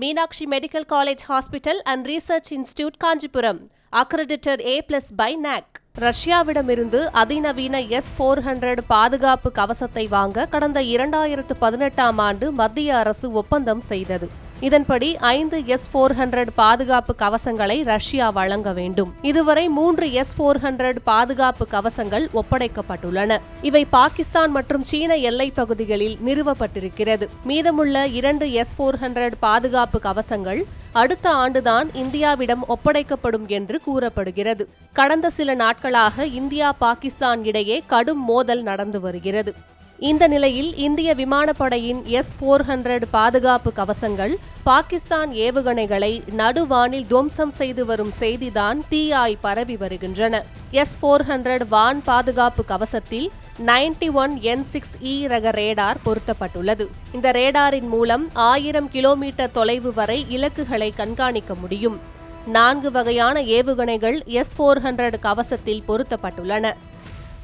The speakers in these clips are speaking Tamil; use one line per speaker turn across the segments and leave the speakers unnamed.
Meenakshi medical college hospital and research institute Kanchipuram. Accredited A plus by NAAC ரஷ்யாவிடமிருந்து அதிநவீன எஸ் போர் ஹண்ட்ரட் பாதுகாப்பு கவசத்தை வாங்க கடந்த இரண்டாயிரத்து பதினெட்டாம் ஆண்டு மத்திய அரசு ஒப்பந்தம் செய்தது. இதன்படி ஐந்து எஸ் போர் ஹண்ட்ரட் பாதுகாப்பு கவசங்களை ரஷ்யா வழங்க வேண்டும். இதுவரை மூன்று எஸ் போர் ஹண்ட்ரட் பாதுகாப்பு கவசங்கள் ஒப்படைக்கப்பட்டுள்ளன. இவை பாகிஸ்தான் மற்றும் சீன எல்லைப் பகுதிகளில் நிறுவப்பட்டிருக்கிறது. மீதமுள்ள இரண்டு எஸ் போர் ஹண்ட்ரட் பாதுகாப்பு கவசங்கள் அடுத்த ஆண்டுதான் இந்தியாவிடம் ஒப்படைக்கப்படும் என்று கூறப்படுகிறது. கடந்த சில நாட்களாக இந்தியா பாகிஸ்தான் இடையே கடும் மோதல் நடந்து வருகிறது. இந்த நிலையில் இந்திய விமானப்படையின் எஸ் போர் ஹண்ட்ரட் பாதுகாப்பு கவசங்கள் பாகிஸ்தான் ஏவுகணைகளை நடுவானில் துவம்சம் செய்து வரும் செய்திதான் தீயாய் பரவி வருகின்றன. எஸ் போர் ஹண்ட்ரட் வான் பாதுகாப்பு கவசத்தில் ninety one N six E ரக ரேடார் பொருத்தப்பட்டுள்ளது. இந்த ரேடாரின் மூலம் ஆயிரம் கிலோமீட்டர் தொலைவு வரை இலக்குகளை கண்காணிக்க முடியும். நான்கு வகையான ஏவுகணைகள் எஸ் போர் ஹண்ட்ரட் கவசத்தில் பொருத்தப்பட்டுள்ளன.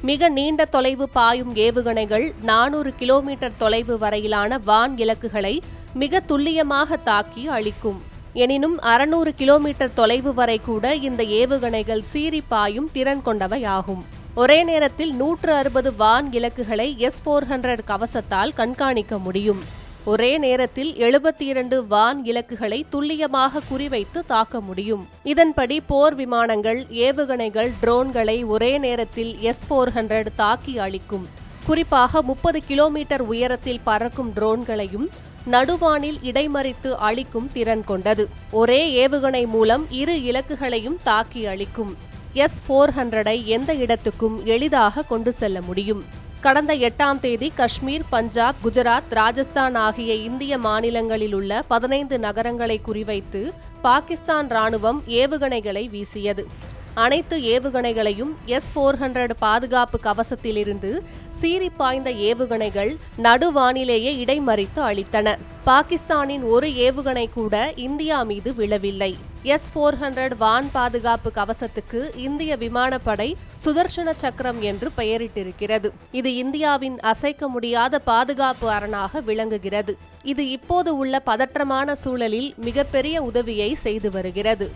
மிக நீண்ட தொலைவு பாயும் ஏவுகணைகள் நானூறு கிலோமீட்டர் தொலைவு வரையிலான வான் இலக்குகளை மிக துல்லியமாக தாக்கி அளிக்கும் எனினும் அறுநூறு கிலோமீட்டர் தொலைவு வரை கூட இந்த ஏவுகணைகள் சீறி பாயும் திறன் கொண்டவையாகும். ஒரே நேரத்தில் நூற்று அறுபது வான் இலக்குகளை எஸ் போர் ஹண்ட்ரட் கவசத்தால் கண்காணிக்க முடியும். ஒரே நேரத்தில் எழுபத்தி இரண்டு வான் இலக்குகளை துல்லியமாக குறிவைத்து தாக்க முடியும். இதன்படி போர் விமானங்கள் ஏவுகணைகள் ட்ரோன்களை ஒரே நேரத்தில் எஸ் போர் ஹண்ட்ரட் தாக்கி அளிக்கும் குறிப்பாக முப்பது கிலோமீட்டர் உயரத்தில் பறக்கும் ட்ரோன்களையும் நடுவானில் இடைமறித்து அளிக்கும் திறன் கொண்டது. ஒரே ஏவுகணை மூலம் இரு இலக்குகளையும் தாக்கி அளிக்கும் எஸ் போர் ஹண்ட்ரடை எந்த இடத்துக்கும் எளிதாக கொண்டு செல்ல முடியும். கடந்த எட்டாம் தேதி காஷ்மீர் பஞ்சாப் குஜராத் ராஜஸ்தான் ஆகிய இந்திய மாநிலங்களில் உள்ள பதினைந்து நகரங்களை குறிவைத்து பாகிஸ்தான் ராணுவம் ஏவுகணைகளை வீசியது. அனைத்து ஏவுகணைகளையும் எஸ் போர் ஹண்ட்ரட் பாதுகாப்பு கவசத்திலிருந்து சீறி பாய்ந்த ஏவுகணைகள் நடுவானிலேயே இடைமறித்து அளித்தன பாகிஸ்தானின் ஒரு ஏவுகணை கூட இந்தியா மீது விழவில்லை. எஸ் போர் ஹண்ட்ரட் வான் பாதுகாப்பு கவசத்துக்கு இந்திய விமானப்படை சுதர்ஷன சக்கரம் என்று பெயரிட்டிருக்கிறது. இது இந்தியாவின் அசைக்க முடியாத பாதுகாப்பு அரணாக விளங்குகிறது. இது இப்போது உள்ள பதற்றமான சூழலில் மிகப்பெரிய உதவியை செய்து வருகிறது.